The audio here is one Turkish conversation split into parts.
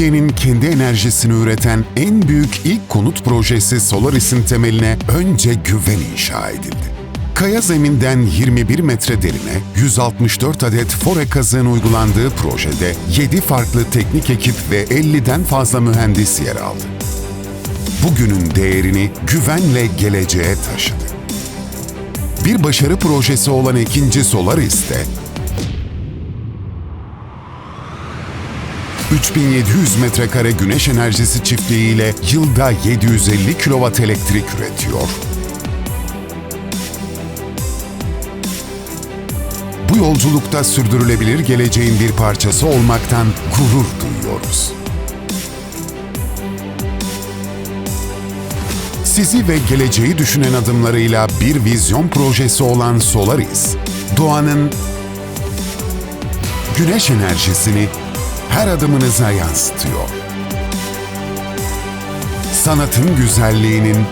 Türkiye'nin kendi enerjisini üreten en büyük ilk konut projesi Solaris'in temeline önce güven inşa edildi. Kaya zeminden 21 metre derine 164 adet fore kazığın uygulandığı projede 7 farklı teknik ekip ve 50'den fazla mühendis yer aldı. Bugünün değerini güvenle geleceğe taşıdı. Bir başarı projesi olan ikinci Solaris'te 3700 metrekare güneş enerjisi çiftliğiyle yılda 750 kilowatt elektrik üretiyor. Bu yolculukta sürdürülebilir geleceğin bir parçası olmaktan gurur duyuyoruz. Sizi ve geleceği düşünen adımlarıyla bir vizyon projesi olan Solaris, doğanın güneş enerjisini her adımınıza yansıtıyor. Sanatın güzelliğinin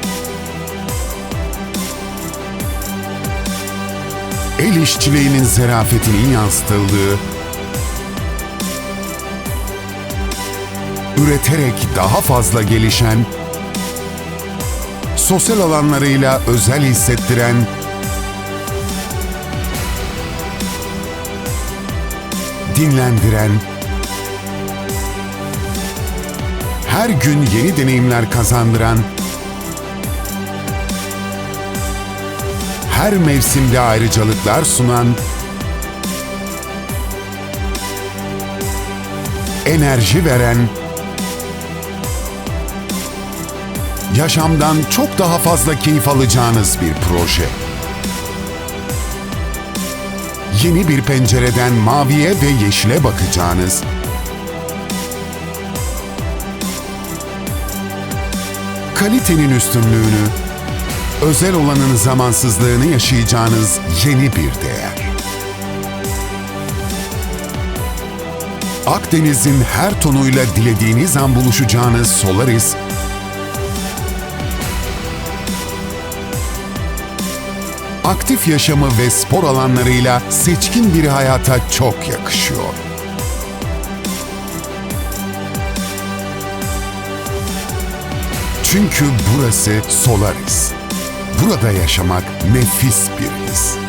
el işçiliğinin zarafetinin yansıtıldığı üreterek daha fazla gelişen sosyal alanlarıyla özel hissettiren dinlendiren her gün yeni deneyimler kazandıran her mevsimde ayrıcalıklar sunan enerji veren yaşamdan çok daha fazla keyif alacağınız bir proje. Yeni bir pencereden maviye ve yeşile bakacağınız, kalitenin üstünlüğünü, özel olanın zamansızlığını yaşayacağınız yeni bir değer. Akdeniz'in her tonuyla dilediğiniz an buluşacağınız Solaris, aktif yaşamı ve spor alanlarıyla seçkin bir hayata çok yakışıyor. Çünkü burası Solaris. Burada yaşamak nefis bir his.